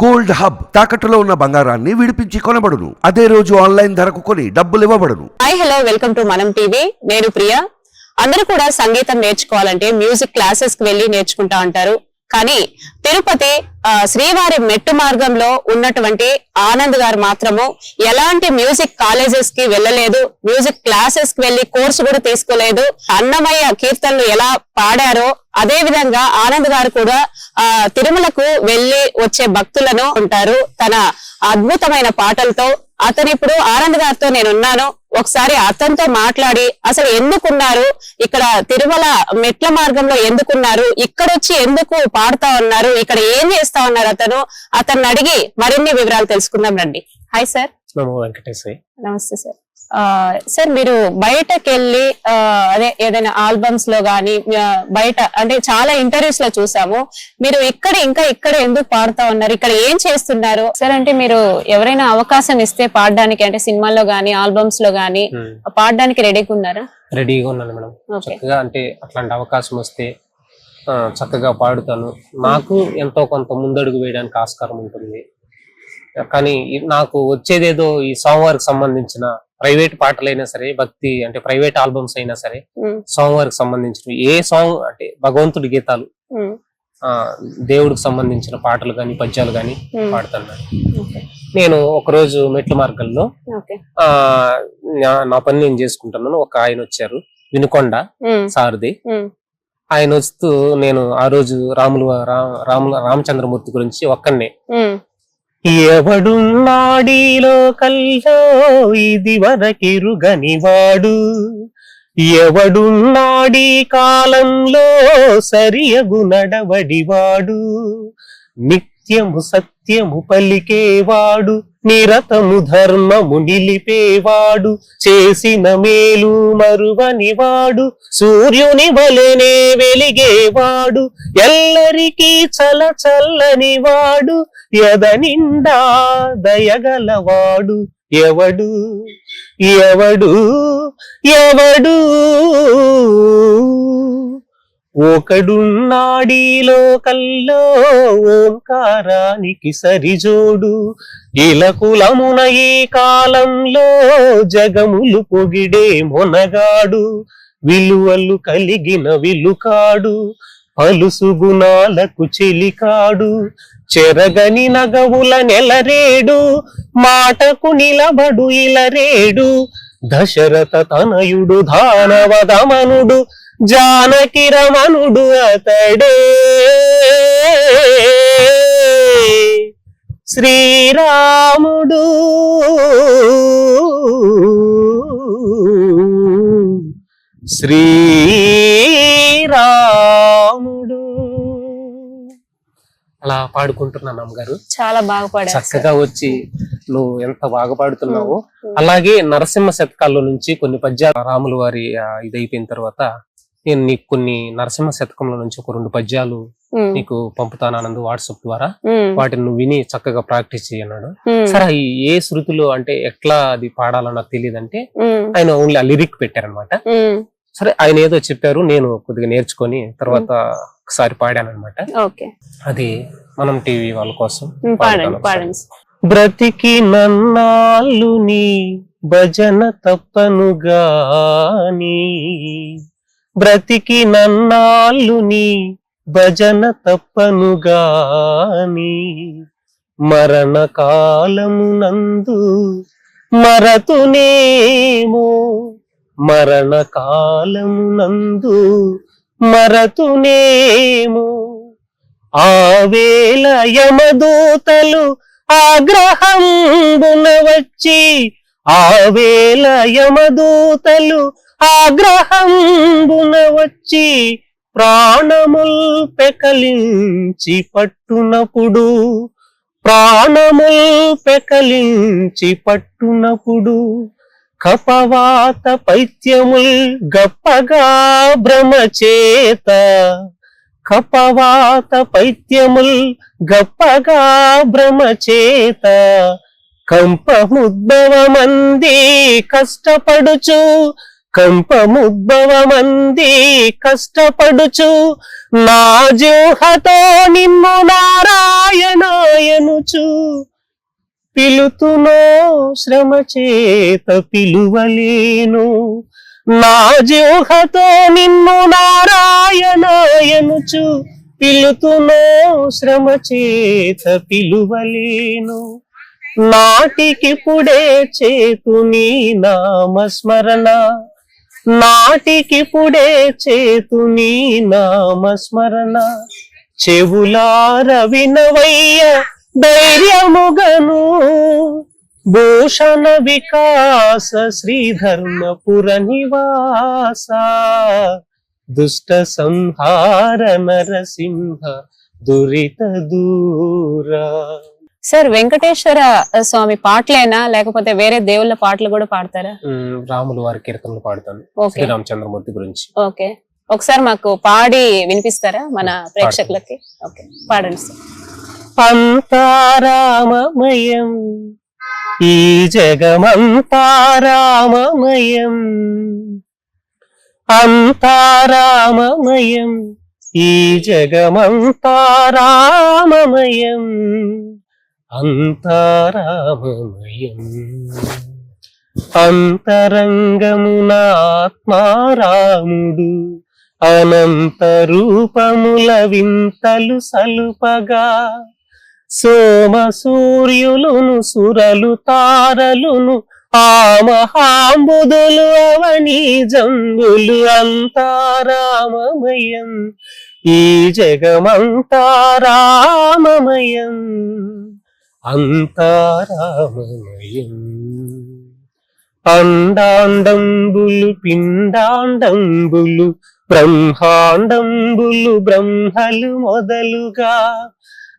Gold hub తాకట్టులో ఉన్న బంగారాన్ని విడిపించి కొనబడును. అదే రోజు ఆన్లైన్ ధరకు కొని డబ్బులు ఇవ్వబడును. Hi hello welcome to Manam TV. నేను ప్రియా. అందరూ కూడా సంగీతం నేర్చుకోవాలంటే మ్యూజిక్ క్లాసెస్కి వెళ్ళి నేర్చుకుంటా ఉంటారు. కానీ తిరుపతి శ్రీవారి మెట్టు మార్గంలో ఉన్నటువంటి ఆనంద్ గారు మాత్రము ఎలాంటి మ్యూజిక్ కాలేజెస్కి వెళ్ళలేదు మ్యూజిక్ క్లాసెస్కి వెళ్ళి కోర్సు కూడా తీసుకోలేదు. అన్నమయ్య కీర్తనలు ఎలా పాడారో అదే విధంగా ఆనంద్ గారు కూడా ఆ తిరుమలకు వెళ్ళి వచ్చే భక్తులను ఉంటారు. తన అద్భుతమైన పాటలతో అతను ఇప్పుడు ఆనంద్ గారితో నేను ఉన్నాను ఒకసారి అతనితో మాట్లాడి అసలు ఎందుకున్నారు? ఇక్కడ తిరుమల మెట్ల మార్గంలో ఎందుకున్నారు? ఇక్కడ వచ్చి ఎందుకు పాడుతా ఉన్నారు? ఇక్కడ ఏం చేస్తా ఉన్నారు అతను? అతన్ని అడిగి మరిన్ని వివరాలు తెలుసుకుందాం రండి. Hi sir. నమస్తే సార్. సార్ మీరు బయటకు వెళ్ళి ఆ, అదే ఏదైనా ఆల్బమ్స్లో గానీ బయట అంటే చాలా ఇంటర్వ్యూస్లో చూసాము. మీరు ఇక్కడ ఇంకా ఇక్కడ ఎందుకు పాడుతా ఉన్నారు? ఇక్కడ ఏం చేస్తున్నారు? సార్ అంటే మీరు ఎవరైనా అవకాశం ఇస్తే పాడడానికి అంటే సినిమాల్లో గానీ ఆల్బమ్స్లో గానీ పాడడానికి రెడీగా ఉన్నారా? రెడీగా ఉన్నాను మేడం. చక్కగా అంటే అట్లాంటి అవకాశం వస్తే చక్కగా పాడుతాను. నాకు ఎంతో కొంత ముందడుగు వేయడానికి ఆస్కారం ఉంటుంది. కానీ నాకు వచ్చేదేదో ఈ సోమవారికి సంబంధించిన ప్రైవేట్ పాటలైనా సరే భక్తి అంటే ప్రైవేట్ ఆల్బమ్స్ అయినా సరే ఉమ్, సోమవారికి సంబంధించిన ఏ సాంగ్ అంటే భగవంతుడి గీతాలు దేవుడికి సంబంధించిన పాటలు కానీ పద్యాలు కానీ ఉమ్, పాడుతాను మేడం. ఓకే, నేను ఒకరోజు మెట్ల మార్గంలో నా- పని నేను చేసుకుంటున్నాను. ఒక ఆయన వచ్చారు వినుకొండ ఉమ్, ఆయన వస్తూ నేను ఆ రోజు రాములు రాముల రామచంద్రమూర్తి గురించి ఒక్కనే ఎవడున్నాడీలో కల్లో ఇది వరకెరుగనివాడు. ఎవడున్నాడీ కాలంలో? సరియగు నడవడివాడు. నిక్ నిత్యము సత్యము పలికేవాడు నిరతము ధర్మము నిలిపేవాడు చేసిన మేలు మరువనివాడు సూర్యుని వలెనే వెలిగేవాడు ఎల్లరికీ చల చల్లని వాడు ఎద నిండా దయగలవాడు ఎవడు? ఎవడు? ఎవడు? ఒకడున్నాడీలో కల్లో ఓంకారానికి సరిజోడు. ఇలకులమున ఈ కాలంలో జగములు పొగిడే మొనగాడు. విలువలు కలిగిన విలుకాడు పలుసు గుణాలకు చెలికాడు. చెరగని నగవుల నెలరేడు మాటకు నిలబడు ఇలరేడు. దశరథ తనయుడు దానవదమనుడు జానకి రమణుడు అతడే. శ్రీరాముడు. శ్రీరాముడు. అలా పాడుకుంటున్నాను అమ్మగారు. చాలా బాగా పాడారు సార్. చక్కగా వచ్చి నువ్వు ఎంత బాగా పాడుతున్నావు. అలాగే నరసింహ శతకాల్లో నుంచి కొన్ని పద్యాలు రాముల వారి ఆ, ఇది అయిపోయిన తర్వాత నేను నీకు కొన్ని నరసింహ శతకంలో నుంచి ఒక రెండు పద్యాలు నీకు పంపుతాను ఆనంద్ వాట్సాప్ ద్వారా. వాటిని నువ్వు విని చక్కగా ప్రాక్టీస్ చేయన్నాడు సరే ఏ శృతిలో అంటే ఎట్లా అది పాడాలో నాకు తెలియదు అంటే ఆయన ఓన్లీ ఆ లిరిక్ పెట్టారనమాట. సరే ఆయన ఏదో చెప్పారు నేను కొద్దిగా నేర్చుకొని తర్వాత ఒకసారి పాడాను అనమాట ఓకే. అది మనం టీవీ వాళ్ళ కోసం. బ్రతికి నన్నాళ్ళు నీ భజన తప్పను గాని బ్రతికి నన్నాళ్ళుని భజన తప్పనుగాని గాని మరణ కాలమునందు మరతునేమో మరణ కాలమునందు మరతునేమో ఆవేల యమదూతలు ఆగ్రహంబున వచ్చి ఆవేల యమదూతలు ఆగ్రహంబున వచ్చి ప్రాణముల్ పెకలించి పట్టునప్పుడు ప్రాణముల్ పెకలించి పట్టునప్పుడు కపవాత పైత్యముల్ గప్పగా భ్రమచేత కపవాత పైత్యముల్ గప్పగా భ్రమచేత కంపముద్భవమంది కష్టపడుచు కంపముద్భవమంది కష్టపడుచు నా జోహతో నిన్ను నారాయణాయనుచు. పిలుతునో శ్రమ చేత పిలువలేను. నా జోహతో నిన్ను నారాయణాయనుచు. పిలుతునో శ్రమ చేత పిలువలేను. నాటికిప్పుడే చేతు నీ నామస్మరణ. నాటికిప్పుడే చేతు నీ నామస్మరణ. చెవులార వినవయ్య ధైర్యముగను. భూషణ వికాస శ్రీధర్మపుర నివాస. దుష్ట సంహార నరసింహ దురిత దూరా. సార్ వెంకటేశ్వర స్వామి పాటలేనా? లేకపోతే వేరే దేవుళ్ళ పాటలు కూడా పాడతారా? రాములు వారి కీర్తనలు పాడతాను. ఓకే. శ్రీరామచంద్రమూర్తి గురించి. ఓకే. ఒకసారి మాకు పాడి వినిపిస్తారా మన ప్రేక్షకులకి? ఓకే. పాడండి సార్. అంతారామమయం ఈ జగమంతారామమయం అంతారామమయం ఈ జగమంతారామమయం అంతారామమయం. అంతరంగమునాత్మారాముడు అనంత రూపముల వింతలు సలుపగా సోమ సూర్యులును సురలు తారలును ఆ మహాంబుదులు అవని జంబులు అంతారామమయం. ఈ జగమంతారామమయం అంతారామమయం. అండాండంబులు పిండాండంబులు బ్రహ్మాండంబులు బ్రహ్మలు మొదలుగా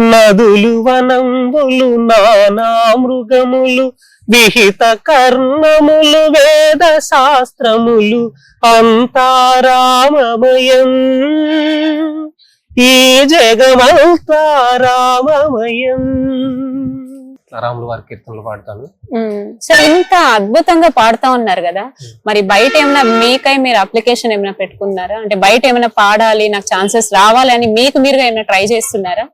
నదులు వనంబులు నానా మృగములు విహిత కర్ణములు వేద శాస్త్రములు అంతారామమయం. ఈ జగమంతారామమయం రాములు వారి కీర్తనలు పాడతాను. సార్ ఇంత అద్భుతంగా పాడుతా ఉన్నారు కదా. మరి బయట ఏమైనా మీకై మీరు అప్లికేషన్ ఏమైనా పెట్టుకున్నారా? అంటే బయట ఏమైనా పాడాలి నాకు ఛాన్సెస్ రావాలని మీకు మీరుగా ఏమైనా ట్రై చేస్తున్నారా?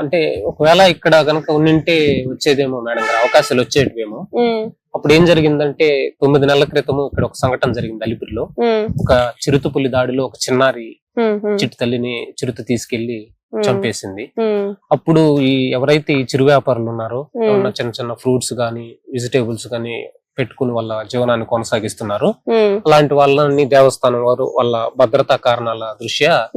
అంటే ఒకవేళ ఇక్కడ కనుక ఉండింటే వచ్చేదేమో మేడం గారు అవకాశాలు వచ్చేటివేమో. అప్పుడు ఏం జరిగిందంటే తొమ్మిది నెలల క్రితము ఇక్కడ ఒక సంఘటన జరిగింది అలిపిరిలో. ఒక చిరుతపులి దాడిలో ఒక చిన్నారి చిట్టు తల్లిని చిరుత తీసుకెళ్ళి చంపేసింది. అప్పుడు ఈ ఎవరైతే ఈ చిరు వ్యాపారులు ఉన్నారో. ఏమన్నా చిన్న చిన్న ఫ్రూట్స్ గానీ వెజిటేబుల్స్ గానీ పెట్టుకుని వాళ్ళ జీవనాన్ని కొనసాగిస్తున్నారు. అలాంటి వాళ్ళని దేవస్థానం వారు వాళ్ళ భద్రతా కారణాల దృష్ట్యా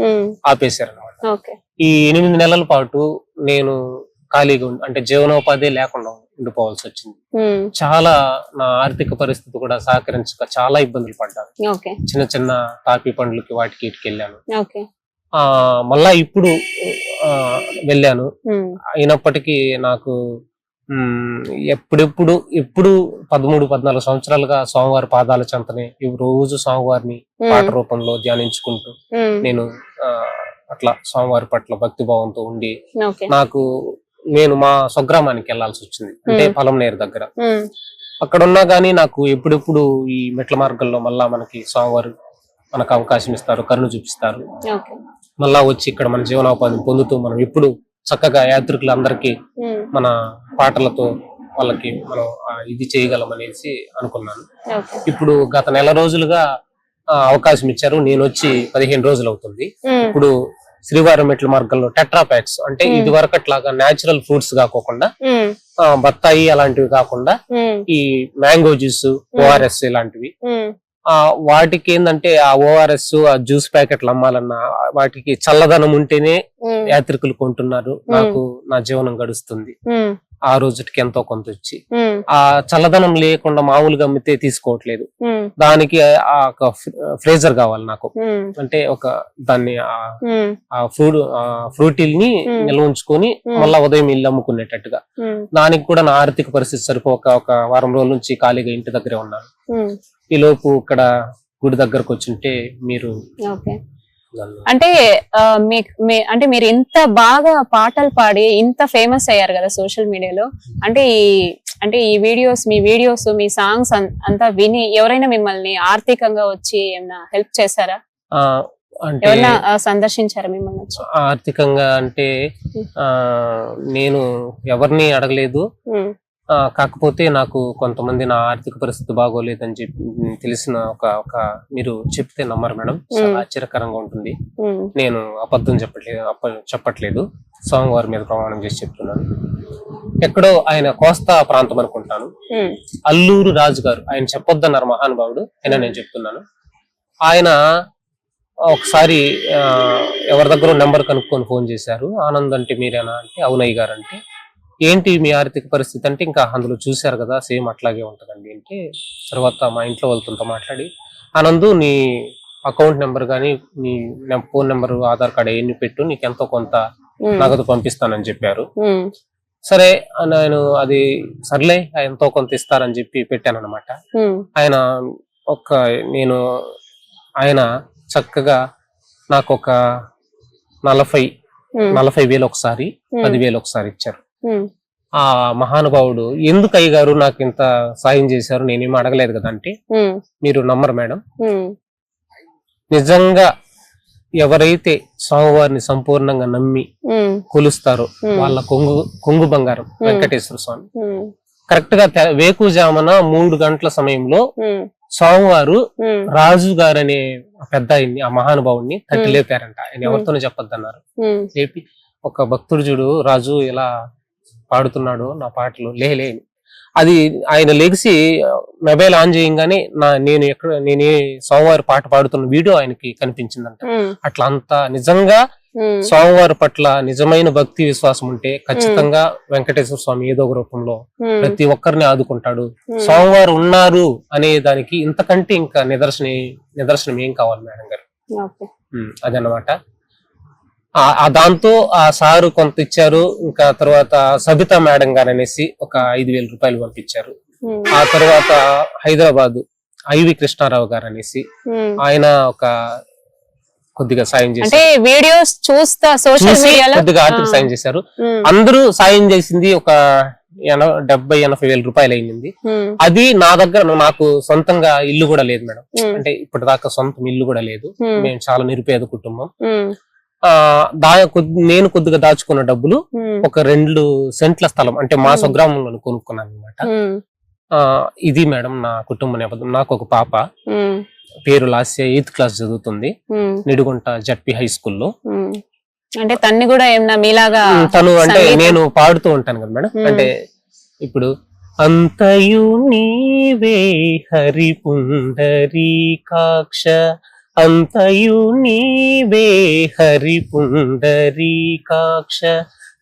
ఆపేశారు అనమాట ఈ ఎనిమిది నెలల పాటు నేను ఖాళీగా అంటే జీవనోపాధి లేకుండా ఉండిపోవాల్సి వచ్చింది చాలా నా ఆర్థిక పరిస్థితి కూడా సహకరించక చాలా ఇబ్బందులు పడ్డాను. చిన్న చిన్న తాపి పండ్లకి వాటికి ఇటుకి వెళ్ళాను. ఆ మళ్ళా ఇప్పుడు వెళ్ళాను. అయినప్పటికీ నాకు ఎప్పుడెప్పుడు ఎప్పుడు పదమూడు పద్నాలుగు సంవత్సరాలుగా స్వామివారి పాదాల చెంతని రోజు స్వామివారిని పాట రూపంలో ధ్యానించుకుంటూ నేను అట్లా స్వామివారి పట్ల భక్తి భావంతో ఉండి నాకు నేను మా స్వగ్రామానికి వెళ్ళాల్సి వచ్చింది. అంటే. పొలంనేరు దగ్గర. అక్కడ ఉన్నా గానీ నాకు ఎప్పుడెప్పుడు ఈ మెట్ల మార్గంలో మళ్ళా మనకి స్వామివారు మనకు అవకాశం ఇస్తారు కరుణ చూపిస్తారు. మళ్ళా వచ్చి ఇక్కడ మన జీవనోపాధిని పొందుతూ మనం ఎప్పుడు చక్కగా యాత్రికులందరికీ మన పాటలతో వాళ్ళకి మనం ఇది చేయగలం అనేసి అనుకున్నాను. ఇప్పుడు గత నెల రోజులుగా అవకాశం ఇచ్చారు. నేను వచ్చి పదిహేను రోజులు అవుతుంది. ఇప్పుడు శ్రీవారి మెట్ల మార్గంలో టెట్రా ప్యాక్స్ అంటే. ఇది వరకట్లాగా నేచురల్ ఫ్రూట్స్ కాకోకుండా బత్తాయి అలాంటివి కాకుండా ఈ మ్యాంగో జ్యూస్ ఓఆర్ఎస్ ఇలాంటివి. ఆ వాటికి ఏంటంటే ఆ ఓఆర్ఎస్ ఆ జ్యూస్ ప్యాకెట్లు అమ్మాలన్నా వాటికి చల్లదనం ఉంటేనే యాత్రికులు కొంటున్నారు. నాకు నా జీవనం గడుస్తుంది. ఆ రోజుకి ఎంతో కొంత వచ్చి ఆ చల్లదనం లేకుండా మామూలుగా అమ్మితే తీసుకోవట్లేదు. దానికి ఆ ఒక ఫ్రేజర్ కావాలి నాకు. అంటే ఒక దాన్ని ఆ ఫ్రూట్ ఆ ఫ్రూటీల్ని. నిల్వ ఉంచుకొని. మళ్ళా ఉదయం ఇల్లు అమ్ముకునేటట్టుగా. దానికి కూడా నా ఆర్థిక పరిస్థితి సరిపోక ఒక వారం రోజుల నుంచి ఖాళీగా ఇంటి దగ్గరే ఉన్నాను. ఉమ్, ఈ లోపు ఇక్కడ గుడి దగ్గరకు వచ్చింటే మీరు అంటే మీ- అంటే మీరు ఇంత బాగా పాటలు పాడి ఇంత ఫేమస్ అయ్యారు కదా సోషల్ మీడియాలో అంటే ఈ అంటే ఈ వీడియోస్ మీ వీడియోస్ మీ సాంగ్స్ అంతా విని ఎవరైనా మిమ్మల్ని ఆర్థికంగా వచ్చి ఏమైనా హెల్ప్ చేశారా? అంటే సందర్శించారా మిమ్మల్ని ఆర్థికంగా అంటే నేను ఎవరిని అడగలేదు. కాకపోతే నాకు కొంతమంది నా ఆర్థిక పరిస్థితి బాగోలేదని చెప్పి తెలిసిన ఒక ఒక మీరు చెప్తే నమ్మరు మేడం. చాలా. ఆశ్చర్యకరంగా ఉంటుంది. నేను అబద్ధం చెప్పట్లేదు అప్ప చెప్పట్లేదు. స్వామివారి మీద ప్రమాణం చేసి చెప్తున్నాను. ఎక్కడో ఆయన కోస్తా ప్రాంతం అనుకుంటాను. అల్లూరు రాజు గారు ఆయన చెప్పొద్దన్నారు మహానుభావుడు. అయినా నేను చెప్తున్నాను. ఆయన ఒకసారి ఎవరి దగ్గర నెంబర్ కనుక్కొని ఫోన్ చేశారు. ఆనంద్ అంటే మీరేనా అంటే అవునయ్య గారు అంటే. ఏంటి మీ ఆర్థిక పరిస్థితి అంటే ఇంకా అందులో చూశారు కదా సేమ్ అట్లాగే ఉంటుందండి అంటే తర్వాత మా ఇంట్లో వాళ్ళతో మాట్లాడి ఆనందు నీ అకౌంట్ నెంబర్ కానీ నీ ఫోన్ నెంబర్ ఆధార్ కార్డ్ ఎన్ని పెట్టు నీకు ఎంతో కొంత నగదు పంపిస్తానని చెప్పారు. సరే నేను అది సర్లే ఎంతో కొంత ఇస్తారని చెప్పి పెట్టాను అనమాట ఆయన ఒక నేను ఆయన చక్కగా నాకు ఒక నలభై నలభై వేలు ఒకసారి పదివేలు ఒకసారి ఇచ్చారు. ఆ మహానుభావుడు ఎందుకు అయ్య గారు నాకు ఇంత సాయం చేశారు? నేనేమి అడగలేదు కదా అంటే మీరు నమ్మరు మేడం. నిజంగా ఎవరైతే స్వామివారిని సంపూర్ణంగా నమ్మి కొలుస్తారో వాళ్ళ కొంగు కొంగు బంగారం వెంకటేశ్వర స్వామి. కరెక్ట్గా వేకుజామున మూడు గంటల సమయంలో స్వామివారు రాజు గారు అనే పెద్ద ఆయన్ని ఆ మహానుభావుని తట్టి. లేపారంట. ఆయన ఎవరితోనూ చెప్పొద్దన్నారు. లేపి ఒక భక్తుడు చూడు రాజు ఇలా పాడుతున్నాడు నా పాటలు లే లే. అని. అది ఆయన లెగిసి మొబైల్ ఆన్ చేయంగానే నా నేను ఎక్కడ నేనే స్వామివారి పాట పాడుతున్న వీడియో ఆయనకి కనిపించిందంట. అట్లా అంత నిజంగా స్వామివారి పట్ల నిజమైన భక్తి విశ్వాసం ఉంటే ఖచ్చితంగా వెంకటేశ్వర స్వామి ఏదో ఒక రూపంలో ప్రతి ఒక్కరిని ఆదుకుంటాడు. స్వామివారు ఉన్నారు అనే దానికి ఇంతకంటే ఇంకా నిదర్శన నిదర్శనం ఏం కావాలి మేడం గారు? ఓకే. ఉమ్, అదన్నమాట ఆ- ఆ దాంతో ఆ సారు కొంత ఇచ్చారు ఇంకా తర్వాత సబితా మేడం గారు అనేసి ఒక ఐదు వేల రూపాయలు పంపించారు. ఆ తర్వాత హైదరాబాద్ ఐవి కృష్ణారావు గారు అనేసి. ఆయన ఒక కొద్దిగా సాయం అంటే చేశారు వీడియోస్ చూస్తా సోషల్ మీడియాలో కొద్దిగా ఆర్థిక సాయం చేశారు. అందరూ సాయం చేసింది ఒక డెబ్బై ఎనభై వేల రూపాయలు అయింది. అది నా దగ్గర నాకు సొంతంగా ఇల్లు కూడా లేదు మేడం. అంటే ఇప్పటిదాకా సొంతం ఇల్లు కూడా లేదు. మేము చాలా నిరుపేద కుటుంబం. దా నేను కొద్దిగా దాచుకున్న డబ్బులు ఒక రెండు సెంట్ల స్థలం అంటే మా. స్వగ్రామంలో కొనుక్కున్నాను అనమాట ఇది మేడం నా కుటుంబ నేపథ్యం. నాకు ఒక పాప. పేరు లాస్య ఎయిత్ క్లాస్ చదువుతుంది. నిడుగుంట జడ్పి హై స్కూల్లో. అంటే తన్ని కూడా ఏమన్నా మీలాగా తను అంటే నేను పాడుతూ ఉంటాను కదా మేడం. అంటే ఇప్పుడు అంతయు నీవే హరి పుండరీకాక్ష అంతయు నీవే హరి పుండరీకాక్ష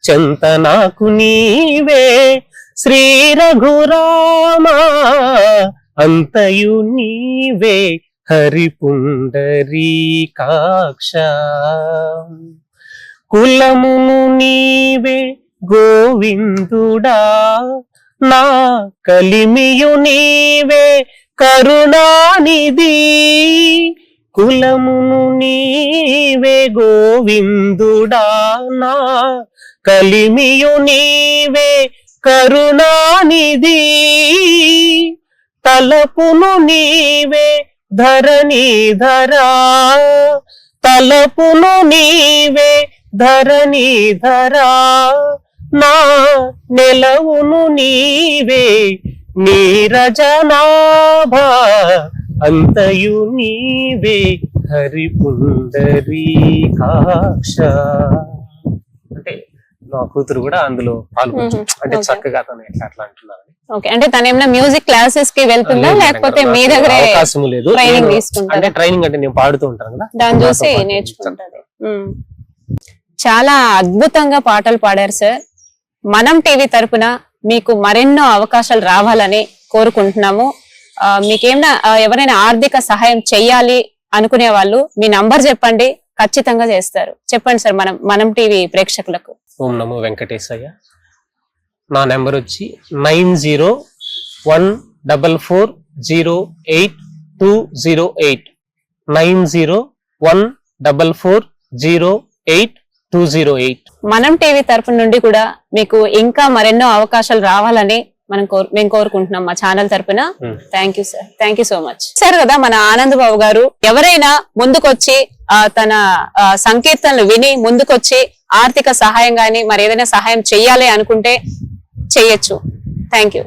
చంతనాకు నీవే శ్రీ రఘురామ. అంతయు నీవే హరి పుండరీకాక్ష కులమును నీవే గోవిందుడా. నా కలిమియు నీవే కరుణానిధి. కులమును నీవే గోవిందుడా నా. కలిమియు నీవే కరుణానిధి. తలపును నీవే ధరణీధరా. తలపును నీవే ధరణీధరా. నా నెలవును నీవే నీరజనాభ. అంతయు నీవే హరి పుండరీకాక్ష అంటే నా కూతురు కూడా అందులో పాల్గొచ్చు. అంటే. చక్కగా తను ఎట్లా అట్లా అంటున్నారు ఓకే. అంటే తను ఏమైనా మ్యూజిక్ క్లాసెస్కి వెళ్తుందా? లేకపోతే మీ దగ్గరే అవకాశం లేదు. ట్రైనింగ్ తీసుకుంటారా? అంటే ట్రైనింగ్ అంటే నేను పాడుతూ ఉంటాను కదా. దాన్ని చూసి ఉమ్. చాలా అద్భుతంగా పాటలు పాడారు సార్ మనం టీవీ తరపున మీకు మరెన్నో అవకాశాలు రావాలని కోరుకుంటున్నాము. మీకేమైనా ఎవరైనా ఆర్థిక సహాయం చెయ్యాలి అనుకునే వాళ్ళు మీ నంబర్ చెప్పండి ఖచ్చితంగా చేస్తారు. చెప్పండి సార్ మనం మనం టీవీ ప్రేక్షకులకు. ఓం నమో వెంకటేశయ్య. నా నెంబర్ వచ్చి nine zero one double four zero eight two zero eight. Nine zero one double four zero eight two zero eight. Manam TV తరపు నుండి కూడా మీకు ఇంకా మరెన్నో అవకాశాలు రావాలని మనం కోరు మేము కోరుకుంటున్నాం మా ఛానల్ తరపున. Thank you sir thank you so much sir కదా మన ఆనంద్ బాబు గారు ఎవరైనా ముందుకొచ్చి తన సంకీర్తనలు విని ముందుకొచ్చి ఆర్థిక సహాయం గాని మరి ఏదైనా సహాయం చెయ్యాలి అనుకుంటే చెయ్యొచ్చు. Thank you